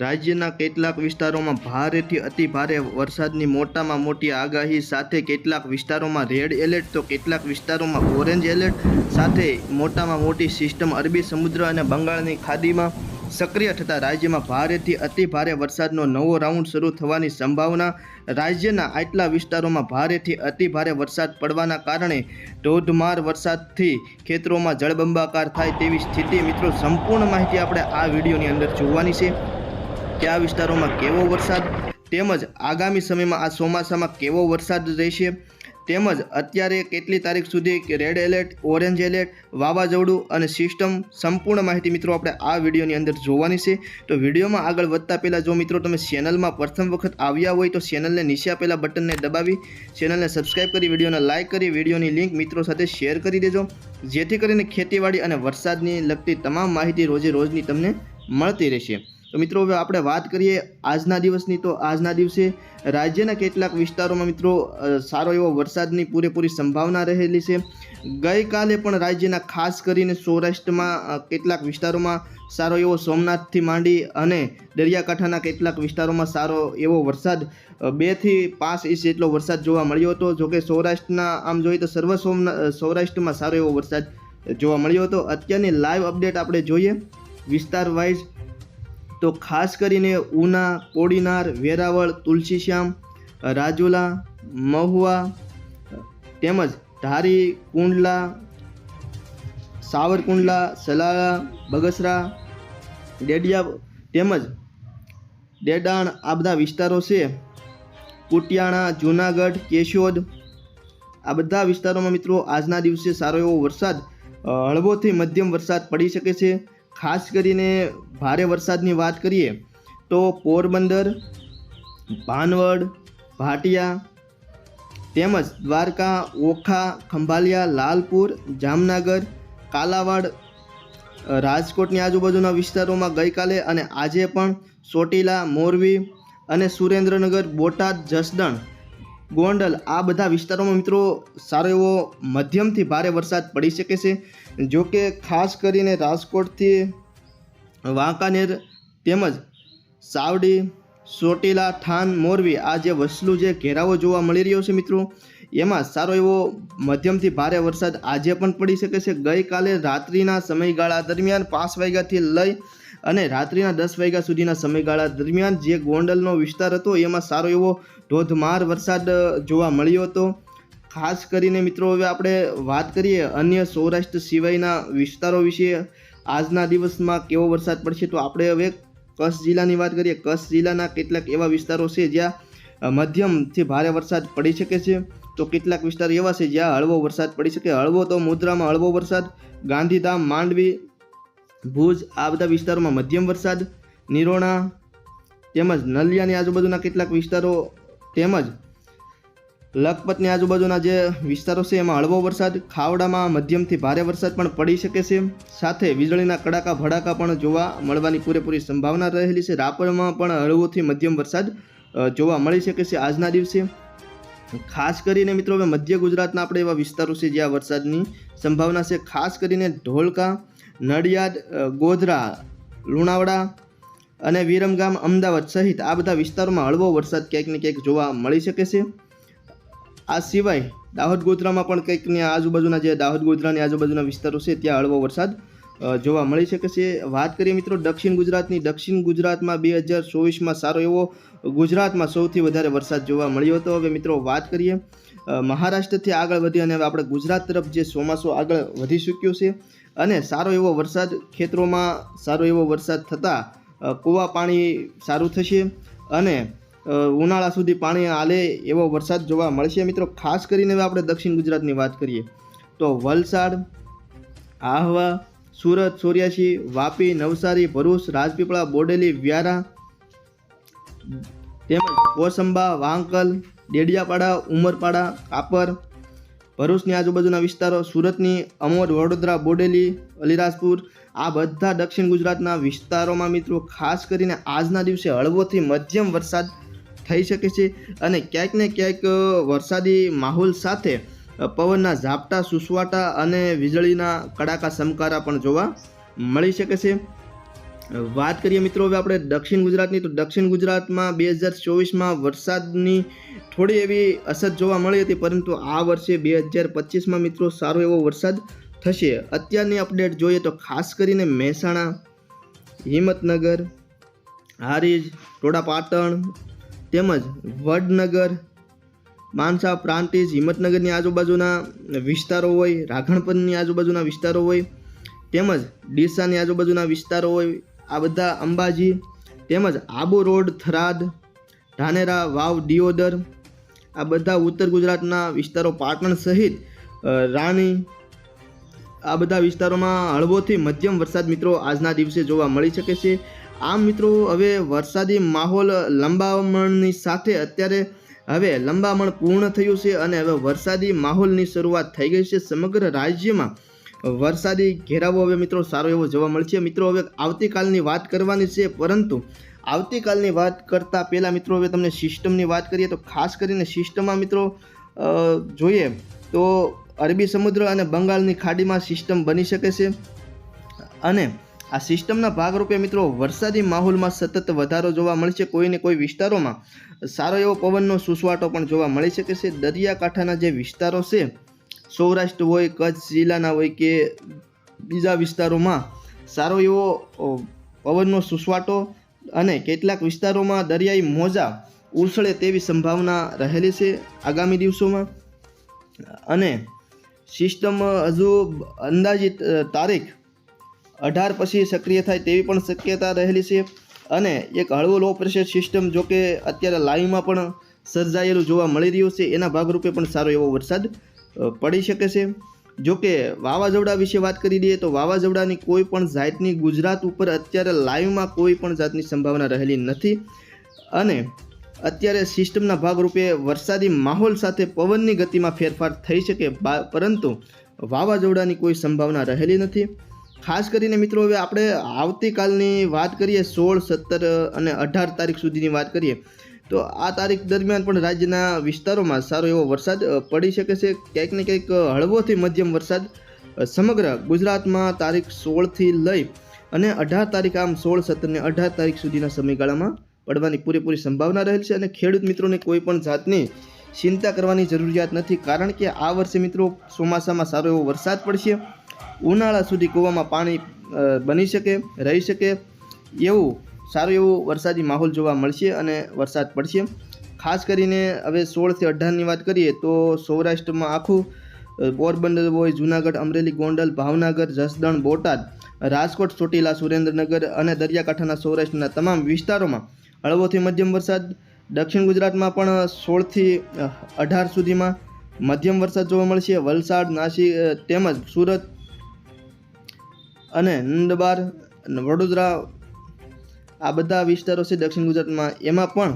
રાજ્યના કેટલાક વિસ્તારોમાં ભારેથી અતિ ભારે વરસાદની મોટામાં મોટી આગાહી સાથે કેટલાક વિસ્તારોમાં રેડ એલર્ટ, તો કેટલાક વિસ્તારોમાં ઓરેન્જ એલર્ટ, સાથે મોટામાં મોટી સિસ્ટમ અરબી સમુદ્ર અને બંગાળની ખાડીમાં સક્રિય થતાં રાજ્યમાં ભારેથી અતિ ભારે વરસાદનો નવો રાઉન્ડ શરૂ થવાની સંભાવના, રાજ્યના આટલા વિસ્તારોમાં ભારેથી અતિ ભારે વરસાદ પડવાના કારણે ધોધમાર વરસાદથી ખેતરોમાં જળબંબાકાર થાય તેવી સ્થિતિ. મિત્રો, સંપૂર્ણ માહિતી આપણે આ વિડીયોની અંદર જોવાની છે. કયા વિસ્તારોમાં કેવો વરસાદ તેમજ આગામી સમયમાં આ ચોમાસામાં કેવો વરસાદ રહેશે? તેમજ અત્યારે કેટલી તારીખ સુધી રેડ એલર્ટ ઓરેન્જ એલર્ટ વાવાઝોડું અને સિસ્ટમ સંપૂર્ણ માહિતી મિત્રો આપણે આ વિડીયોની અંદર જોવાની છે. તો વિડીયોમાં આગળ વધતા પહેલાં જો મિત્રો તમે ચેનલમાં પ્રથમ વખત આવ્યા હોય તો ચેનલને નીચે પહેલા બટનને દબાવી ચેનલને સબસ્ક્રાઇબ કરી, વિડીયોને લાઇક કરી, વિડીયોની લિંક મિત્રો સાથે શેર કરી દેજો. જેથી કરીને ખેતીવાડી અને વરસાદની લગતી તમામ માહિતી રોજે રોજની તમને મળતી રહેશે. તો મિત્રો, હવે આપણે વાત કરીએ આજના દિવસની. તો આજના દિવસે રાજ્યના કેટલાક વિસ્તારોમાં મિત્રો સારો એવો વરસાદની પૂરેપૂરી સંભાવના રહેલી છે. ગઈકાલે પણ રાજ્યના ખાસ કરીને સૌરાષ્ટ્રમાં કેટલાક વિસ્તારોમાં સારો એવો સોમનાથથી માંડી અને દરિયાકાંઠાના કેટલાક વિસ્તારોમાં સારો એવો વરસાદ બેથી પાંચ ઇંચ જેટલો વરસાદ જોવા મળ્યો હતો. જોકે સૌરાષ્ટ્રના, આમ જોઈએ તો સર્વ સોમના સૌરાષ્ટ્રમાં સારો એવો વરસાદ જોવા મળ્યો હતો. અત્યારની લાઈવ અપડેટ આપણે જોઈએ. વિસ્તાર વાઇઝ તો ખાસ કરીને ઉના, કોડીનાર, વેરાવળ, તુલસીશ્યામ, રાજુલા, મહુવા, તેમજ ધારી, કુંડલા, સાવરકુંડલા, સલાળા, બગસરા, ડેડિયા તેમજ ડેડાણ આ બધા વિસ્તારો છે. કુટિયાણા, જૂનાગઢ, કેશોદ આ બધા વિસ્તારોમાં મિત્રો આજના દિવસે સારો એવો વરસાદ હળવોથી મધ્યમ વરસાદ પડી શકે છે. ખાસ કરીને ભારે વરસાદની વાત કરીએ, તો પોરબંદર, ભાનવડ, ભાટિયા તેમજ દ્વારકા, ઓખા, ખંભાલિયા, લાલપુર, જામનગર, કાલાવાડ રાજકોટની આજુબાજુના વિસ્તારોમાં ગઈકાલે અને આજે પણ ચોટીલા, મોરબી અને સુરેન્દ્રનગર, બોટાદ, જસદણ, ગોંડલ આ બધા વિસ્તારોમાં મિત્રો સારો એવો મધ્યમથી ભારે વરસાદ પડી શકે છે. જો કે ખાસ કરીને રાજકોટથી વાંકાનેર તેમજ સાવડી, ચોટીલા, થાન, મોરબી આ જે વસલું જે ઘેરાવો જોવા મળી રહ્યો છે મિત્રો, એમાં સારો એવો મધ્યમથી ભારે વરસાદ આજે પણ પડી શકે છે. ગઈકાલે રાત્રિના સમયગાળા દરમિયાન પાંચ વાગ્યાથી લઈ અને રાત્રિના દસ વાગ્યા સુધીના સમયગાળા દરમિયાન જે ગોંડલનો વિસ્તાર હતો, એમાં સારો એવો ધોધમાર વરસાદ જોવા મળ્યો હતો. ખાસ કરીને મિત્રો હવે આપણે વાત કરીએ અન્ય સૌરાષ્ટ્ર સિવાયના વિસ્તારો વિશે. આજના દિવસમાં કેવો વરસાદ પડશે તો આપણે હવે કચ્છ જિલ્લાની વાત કરીએ. કચ્છ જિલ્લાના કેટલાક એવા વિસ્તારો છે જ્યાં મધ્યમથી ભારે વરસાદ પડી શકે છે. તો કેટલાક વિસ્તાર એવા છે જ્યાં હળવો વરસાદ પડી શકે. હળવો તો મુદ્રામાં હળવો વરસાદ, ગાંધીધામ, માંડવી, ભુજ આ બધા વિસ્તારોમાં મધ્યમ વરસાદ, નિરોણા તેમજ નલિયાની આજુબાજુના કેટલાક વિસ્તારો તેમજ લખપતની આજુબાજુના જે વિસ્તારો છે, એમાં હળવો વરસાદ, ખાવડામાં મધ્યમથી ભારે વરસાદ પણ પડી શકે છે. સાથે વીજળીના કડાકા, ભડાકા પણ જોવા મળવાની પૂરેપૂરી સંભાવના રહેલી છે. રાપરમાં પણ હળવોથી મધ્યમ વરસાદ જોવા મળી શકે છે આજના દિવસે. ખાસ કરીને મિત્રો, હવે મધ્ય ગુજરાતના આપણે એવા વિસ્તારો છે જ્યાં વરસાદની સંભાવના છે. ખાસ કરીને ઢોલકા, નડિયાદ ગોધરા, લુણાવાડા અને વિરમગામ, અમદાવાદ સહિત આ બધા વિસ્તારોમાં હળવો વરસાદ ક્યાંક ને ક્યાંક જોવા મળી શકે છે. આ સિવાય દાહોદ ગોધરામાં પણ કંઈક ને આજુબાજુના જે દાહોદ ગોધરાની આજુબાજુના વિસ્તારો છે, ત્યાં હળવો વરસાદ જોવા મળી શકે છે. વાત કરીએ મિત્રો દક્ષિણ ગુજરાતની, દક્ષિણ ગુજરાતમાં બે હજાર ચોવીસમાં સારો એવો ગુજરાતમાં સૌથી વધારે વરસાદ જોવા મળ્યો હતો. હવે મિત્રો વાત કરીએ મહારાષ્ટ્રથી આગળ વધી અને હવે આપણે ગુજરાત તરફ જે ચોમાસું આગળ વધી ચૂક્યું છે અને સારો એવો વરસાદ ખેતરોમાં સારો એવો વરસાદ થતાં કૂવા પાણી સારું થશે અને ઉનાળા સુધી પાણી હાલે એવો વરસાદ જોવા મળશે. મિત્રો, ખાસ કરીને હવે આપણે દક્ષિણ ગુજરાતની વાત કરીએ તો વલસાડ, આહવા, સુરત સોર્યાસી વાપી, નવસારી, ભરૂચ, રાજપીપળા, બોડેલી, વ્યારા, તેમજ કોસંબા, વાંકલ, ડેડિયાપાડા, ઉમરપાડા, કાપર, ભરૂચની આજુબાજુના વિસ્તારો, સુરતની અમોદ, વડોદરા, બોડેલી, અલીરાજપુર, આ બધા દક્ષિણ ગુજરાતના વિસ્તારોમાં મિત્રો, ખાસ કરીને આજના દિવસે હળવોથી મધ્યમ વરસાદ થઈ શકે છે અને ક્યાંક ને ક્યાંક વરસાદી માહોલ સાથે પવનના ઝાપટા, સુસવાટા અને વીજળીના કડાકા સમકારા પણ જોવા મળી શકે છે. વાત કરીએ મિત્રો હવે આપણે દક્ષિણ ગુજરાતની, તો દક્ષિણ ગુજરાતમાં બે હજાર ચોવીસમાં વરસાદની થોડી એવી અસર જોવા મળી હતી, પરંતુ આ વર્ષે બે હજાર પચીસમાં મિત્રો સારો એવો વરસાદ થશે. અત્યારની અપડેટ જોઈએ તો ખાસ કરીને મહેસાણા, હિંમતનગર, હારીજ ટોડા પાટણ તેમજ વડનગર, માનસા પ્રાંતિજ હિંમતનગરની આજુબાજુના વિસ્તારો હોય રાઘણપરની આજુબાજુના વિસ્તારો હોય, તેમજ ડીસાની આજુબાજુના વિસ્તારો હોય, આ બધા અંબાજી, તેમજ આબુ રોડ, થરાદ ધાનેરા વાવ, દિયોદર, આ બધા ઉત્તર ગુજરાતના વિસ્તારો, પાટણ સહિત રાણી, આ બધા વિસ્તારોમાં હળવોથી મધ્યમ વરસાદ મિત્રો આજના દિવસે જોવા મળી શકે છે. આમ મિત્રો, હવે વરસાદી માહોલ લંબામણની સાથે અત્યારે હવે લંબામણ પૂર્ણ થયું છે અને હવે વરસાદી માહોલની શરૂઆત થઈ ગઈ છે સમગ્ર રાજ્યમાં. વરસાદી ઘેરાવો હવે મિત્રો સારો એવો જોવા મળશે મિત્રો, હવે આવતીકાલની વાત કરવાની છે, પરંતુ આવતીકાલની વાત કરતાં પહેલાં મિત્રો, હવે તમને સિસ્ટમની વાત કરીએ તો ખાસ કરીને સિસ્ટમમાં મિત્રો જોઈએ તો અરબી સમુદ્ર અને બંગાળની ખાડીમાં સિસ્ટમ બની શકે છે. અને આ સિસ્ટમના ભાગરૂપે મિત્રો વરસાદી માહોલમાં સતત વધારો જોવા મળશે. કોઈને કોઈ વિસ્તારોમાં સારો એવો પવનનો સુસવાટો પણ જોવા મળી શકે છે. દરિયાકાંઠાના જે વિસ્તારો છે, સૌરાષ્ટ્ર હોય, કચ્છ જિલ્લાના હોય કે બીજા વિસ્તારોમાં સારો એવો પવનનો સુસવાટો અને કેટલાક વિસ્તારોમાં દરિયાઈ મોજા ઉછળે તેવી સંભાવના રહેલી છે આગામી દિવસોમાં. અને સિસ્ટમ હજુ અંદાજિત તારીખ અઢાર પછી સક્રિય થાય તેવી પણ શક્યતા રહેલી છે. અને એક હળવો લો પ્રેશર સિસ્ટમ જો કે અત્યારે લાઈવમાં પણ સર્જાયેલું જોવા મળી રહ્યું છે, એના ભાગરૂપે પણ સારો એવો વરસાદ પડી શકે છે. જો કે વાવાઝોડા વિશે વાત કરી દઈએ તો વાવાઝોડાની કોઈ પણ જાતની ગુજરાત ઉપર અત્યારે લાઈવમાં કોઈ પણ જાતની સંભાવના રહેલી નથી. અને અત્યારે સિસ્ટમના ભાગરૂપે વરસાદી માહોલ સાથે પવનની ગતિમાં ફેરફાર થઈ શકે પરંતુ વાવાઝોડાની કોઈ સંભાવના રહેલી નથી. ખાસ કરીને મિત્રો હવે આપણે આવતીકાલની વાત કરીએ સોળ, સત્તર અને અઢાર તારીખ સુધીની વાત કરીએ, તો આ તારીખ દરમિયાન પણ રાજ્યના વિસ્તારોમાં સારો એવો વરસાદ પડી શકે છે. ક્યાંક ને ક્યાંક હળવોથી મધ્યમ વરસાદ સમગ્ર ગુજરાતમાં તારીખ સોળથી લઈ અને અઢાર તારીખ આમ સોળ, સત્તર ને અઢાર તારીખ સુધીના સમયગાળામાં પડવાની પૂરેપૂરી સંભાવના રહેલ છે અને ખેડૂત મિત્રોને કોઈ પણ જાતની ચિંતા કરવાની જરૂરિયાત નથી. કારણ કે આ વર્ષે મિત્રો ચોમાસામાં સારો એવો વરસાદ પડશે. ઉનાળા સુધી કૂવામાં પાણી બની શકે, રહી શકે એવું, સારું એવું વરસાદી માહોલ જોવા મળશે અને વરસાદ પડશે. ખાસ કરીને હવે સોળથી અઢારની વાત કરીએ તો સૌરાષ્ટ્રમાં આખું પોરબંદર હોય જુનાગઢ, અમરેલી, ગોંડલ, ભાવનગર, જસદણ, બોટાદ, રાજકોટ, ચોટીલા, સુરેન્દ્રનગર અને દરિયાકાંઠાના સૌરાષ્ટ્રના તમામ વિસ્તારોમાં હળવોથી મધ્યમ વરસાદ. દક્ષિણ ગુજરાતમાં પણ સોળથી અઢાર સુધીમાં મધ્યમ વરસાદ જોવા મળશે. વલસાડ, નાસિક તેમજ સુરત અને નંદબાર વડોદરા આ બધા વિસ્તારો છે દક્ષિણ ગુજરાતમાં. એમાં પણ